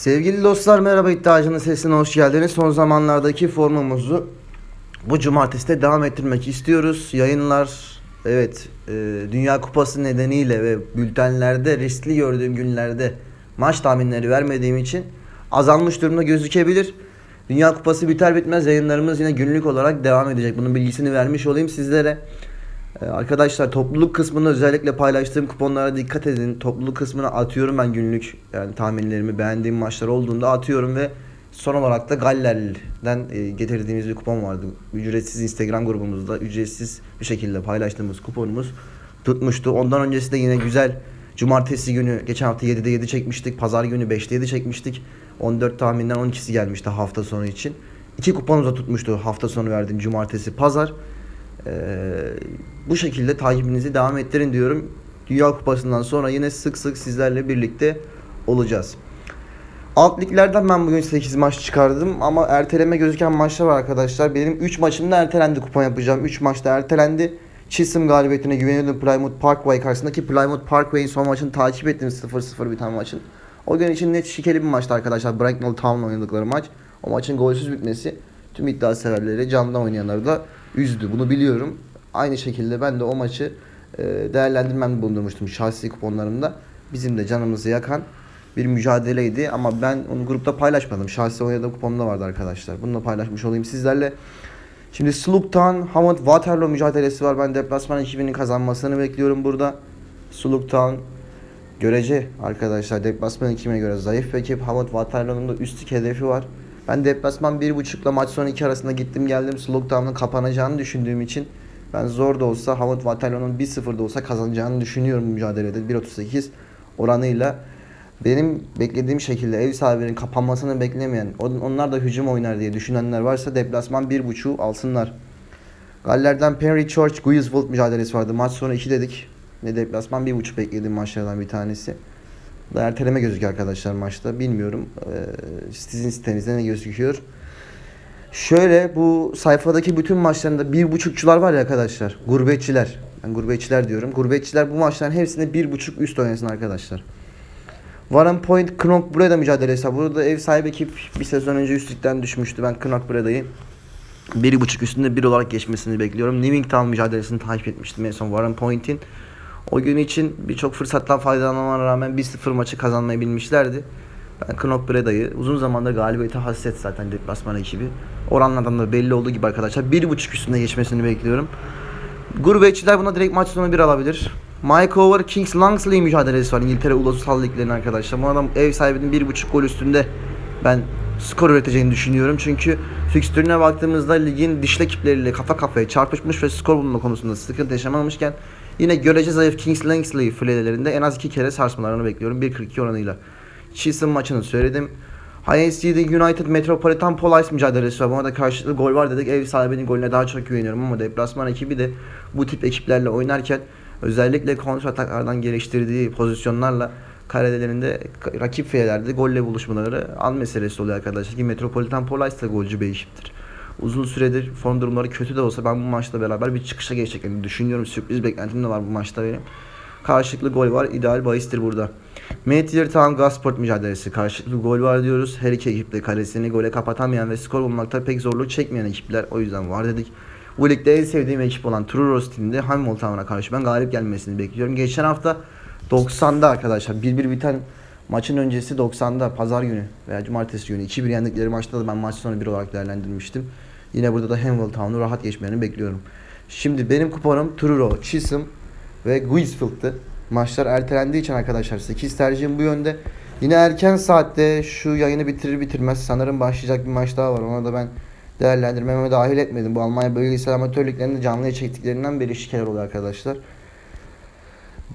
Sevgili dostlar merhaba iddiacının sesine hoş geldiniz. Son zamanlardaki formumuzu bu cumartesi de devam ettirmek istiyoruz. Yayınlar evet e, Dünya Kupası nedeniyle ve bültenlerde riskli gördüğüm günlerde maç tahminleri vermediğim için azalmış durumda gözükebilir. Dünya Kupası biter bitmez yayınlarımız yine günlük olarak devam edecek. Bunun bilgisini vermiş olayım sizlere. Ee, Arkadaşlar topluluk kısmında özellikle paylaştığım kuponlara dikkat edin. Topluluk kısmına atıyorum ben günlük yani tahminlerimi beğendiğim maçlar olduğunda atıyorum ve son olarak da Galler'den e, getirdiğimiz bir kupon vardı. Ücretsiz Instagram grubumuzda ücretsiz bir şekilde paylaştığımız kuponumuz tutmuştu. Ondan öncesi de yine güzel Cumartesi günü geçen hafta 7'de 7 çekmiştik. Pazar günü 5'te 7 çekmiştik. 14 tahminden 12'si gelmişti hafta sonu için. İki kuponumuz da tutmuştu hafta sonu verdiğim cumartesi pazar. Ee, bu şekilde takibinizi devam ettirin diyorum. Dünya Kupası'ndan sonra yine sık sık sizlerle birlikte olacağız. Alt liglerden ben bugün 8 maç çıkardım ama erteleme gözüken maçlar var arkadaşlar. Benim 3 maçım da ertelendi kupon yapacağım. 3 maçta ertelendi. Chisholm galibiyetine güveniyordum Plymouth Parkway karşısındaki Plymouth Parkway'in son maçını takip ettim 0-0 biten maçın. O gün için net şikeli bir maçtı arkadaşlar. Bracknell Town oynadıkları maç. O maçın golsüz bitmesi tüm iddia severleri canlı oynayanları da üzdü. Bunu biliyorum. Aynı şekilde ben de o maçı e, değerlendirmem bulundurmuştum şahsi kuponlarımda. Bizim de canımızı yakan bir mücadeleydi ama ben onu grupta paylaşmadım. Şahsi oynadığım kuponumda vardı arkadaşlar. Bunu da paylaşmış olayım sizlerle. Şimdi Slugtown, Hamad Waterloo mücadelesi var. Ben deplasman ekibinin kazanmasını bekliyorum burada. Slugtown görece arkadaşlar deplasman ekibine göre zayıf bir ekip. Hamad Waterloo'nun da üstlük hedefi var. Ben deplasman 1.5'la maç sonu 2 arasında gittim geldim. Slugtown'un kapanacağını düşündüğüm için ben zor da olsa Hamad Waterloo'nun 1-0'da olsa kazanacağını düşünüyorum mücadelede. 1.38 oranıyla. Benim beklediğim şekilde ev sahibinin kapanmasını beklemeyen, on- onlar da hücum oynar diye düşünenler varsa deplasman 1.5'u alsınlar. Galler'den Penry Church Guilswold mücadelesi vardı. Maç sonu 2 dedik. Ne deplasman 1.5 beklediğim maçlardan bir tanesi. Da erteleme gözüküyor arkadaşlar maçta. Bilmiyorum. Ee, sizin sitenizde ne gözüküyor? Şöyle bu sayfadaki bütün maçlarında bir buçukçular var ya arkadaşlar. Gurbetçiler. Ben gurbetçiler diyorum. Gurbetçiler bu maçların hepsinde bir buçuk üst oynasın arkadaşlar. Warren Point Knok Breda mücadelesi. Burada ev sahibi ekip bir sezon önce üstlükten düşmüştü. Ben Knok Breda'yı bir buçuk üstünde bir olarak geçmesini bekliyorum. Newington mücadelesini takip etmiştim en son Warren Point'in. O gün için birçok fırsattan faydalanmana rağmen 1-0 maçı kazanmayı bilmişlerdi. Ben Knok Breda'yı uzun zamandır galibiyete hasret zaten deplasman ekibi. Oranlardan da belli olduğu gibi arkadaşlar bir buçuk üstünde geçmesini bekliyorum. Gurbetçiler buna direkt maç sonu bir alabilir. Mike Over Kings Langsley mücadelesi var İngiltere Ulusal Liglerinin arkadaşlar. Bu adam ev sahibinin bir buçuk gol üstünde ben skor üreteceğini düşünüyorum. Çünkü fikstürüne baktığımızda ligin dişli ekipleriyle kafa kafaya çarpışmış ve skor bulma konusunda sıkıntı yaşamamışken yine görece zayıf Kings Langsley filelerinde en az iki kere sarsmalarını bekliyorum. 1.42 oranıyla. Chisholm maçını söyledim. HSG'de United Metropolitan Police mücadelesi var. Buna da karşılıklı gol var dedik. Ev sahibinin golüne daha çok güveniyorum ama deplasman ekibi de bu tip ekiplerle oynarken özellikle kontra ataklardan geliştirdiği pozisyonlarla karedelerinde rakip filelerde golle buluşmaları an meselesi oluyor arkadaşlar ki Metropolitan Police da golcü bir ekiptir. Uzun süredir form durumları kötü de olsa ben bu maçla beraber bir çıkışa geçeceklerini düşünüyorum. Sürpriz beklentim de var bu maçta benim. Karşılıklı gol var. ideal bahistir burada. Matthew Town Gasport mücadelesi. Karşılıklı gol var diyoruz. Her iki ekip de kalesini gole kapatamayan ve skor bulmakta pek zorluk çekmeyen ekipler. O yüzden var dedik. Bu ligde en sevdiğim ekip olan True Roasting'de Hamilton Town'a karşı ben galip gelmesini bekliyorum. Geçen hafta 90'da arkadaşlar 1-1 biten maçın öncesi 90'da pazar günü veya cumartesi günü 2-1 yendikleri maçta da ben maç sonu 1 olarak değerlendirmiştim. Yine burada da Hamilton Town'u rahat geçmelerini bekliyorum. Şimdi benim kuponum Truro, Chisholm ve Guilsfield'tı. Maçlar ertelendiği için arkadaşlar 8 tercihim bu yönde. Yine erken saatte şu yayını bitirir bitirmez sanırım başlayacak bir maç daha var. Ona da ben değerlendirmeme dahil etmedim. Bu Almanya bölgesel amatör liglerinde canlıya çektiklerinden beri şikeler oluyor arkadaşlar.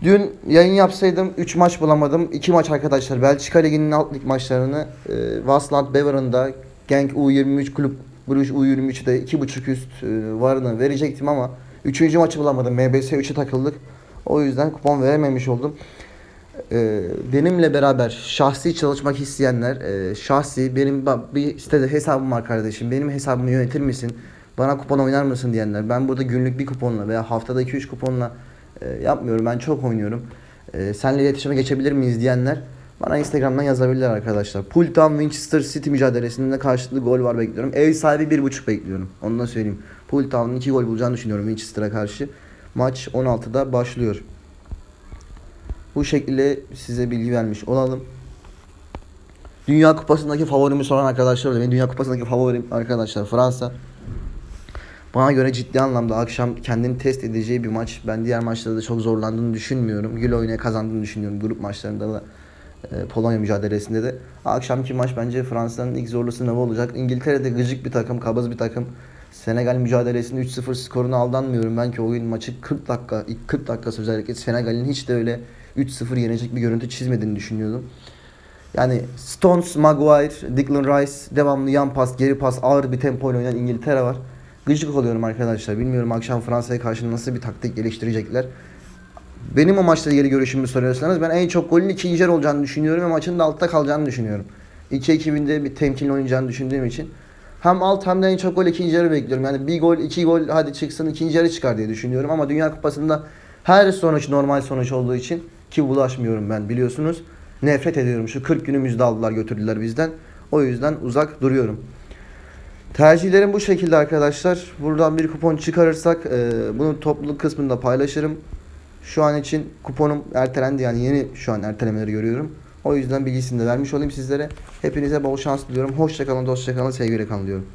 Dün yayın yapsaydım 3 maç bulamadım. 2 maç arkadaşlar. Belçika Ligi'nin alt lig maçlarını e, Wasland Beveren'da Genk U23 Kulüp Bruges U23'de 2.5 üst e, varını verecektim ama 3. maçı bulamadım. MBS 3'e takıldık. O yüzden kupon verememiş oldum. E, benimle beraber şahsi çalışmak isteyenler, e, şahsi benim bir sitede hesabım var kardeşim. Benim hesabımı yönetir misin? Bana kupon oynar mısın diyenler. Ben burada günlük bir kuponla veya haftada 2-3 kuponla e, yapmıyorum. Ben çok oynuyorum. E, senle iletişime geçebilir miyiz diyenler Bana Instagram'dan yazabilirler arkadaşlar. Pultan Winchester City mücadelesinde karşılıklı gol var bekliyorum. Ev sahibi 1.5 bekliyorum. Onu da söyleyeyim. Pultan'ın 2 gol bulacağını düşünüyorum Winchester'a karşı. Maç 16'da başlıyor. Bu şekilde size bilgi vermiş olalım. Dünya Kupası'ndaki favorimi soran arkadaşlar da benim Dünya Kupası'ndaki favorim arkadaşlar Fransa. Bana göre ciddi anlamda akşam kendini test edeceği bir maç. Ben diğer maçlarda da çok zorlandığını düşünmüyorum. Gül oynaya kazandığını düşünüyorum. Grup maçlarında da e, Polonya mücadelesinde de. Akşamki maç bence Fransa'nın ilk zorlu sınavı olacak. İngiltere'de gıcık bir takım, kabız bir takım. Senegal mücadelesinde 3-0 skoruna aldanmıyorum. Ben ki oyun maçı 40 dakika, ilk 40 dakikası özellikle Senegal'in hiç de öyle 3-0 yenecek bir görüntü çizmediğini düşünüyordum. Yani Stones, Maguire, Declan Rice, devamlı yan pas, geri pas, ağır bir tempoyla oynayan İngiltere var. Gıcık oluyorum arkadaşlar. Bilmiyorum akşam Fransa'ya karşı nasıl bir taktik geliştirecekler. Benim o maçla ilgili görüşümü soruyorsanız ben en çok golün ikinci yarı olacağını düşünüyorum ve maçın da altta kalacağını düşünüyorum. 2-2'binde bir temkinli oynayacağını düşündüğüm için. Hem alt hem de en çok gol ikinci yarı bekliyorum. Yani bir gol, iki gol hadi çıksın ikinci yarı çıkar diye düşünüyorum. Ama Dünya Kupası'nda her sonuç normal sonuç olduğu için ki bulaşmıyorum ben biliyorsunuz. Nefret ediyorum. Şu 40 günümüzde aldılar götürdüler bizden. O yüzden uzak duruyorum. Tercihlerim bu şekilde arkadaşlar. Buradan bir kupon çıkarırsak e, bunu topluluk kısmında paylaşırım. Şu an için kuponum ertelendi yani yeni şu an ertelemeleri görüyorum. O yüzden bilgisini de vermiş olayım sizlere. Hepinize bol şans diliyorum. Hoşçakalın, dostçakalın, sevgiyle kalın diyorum.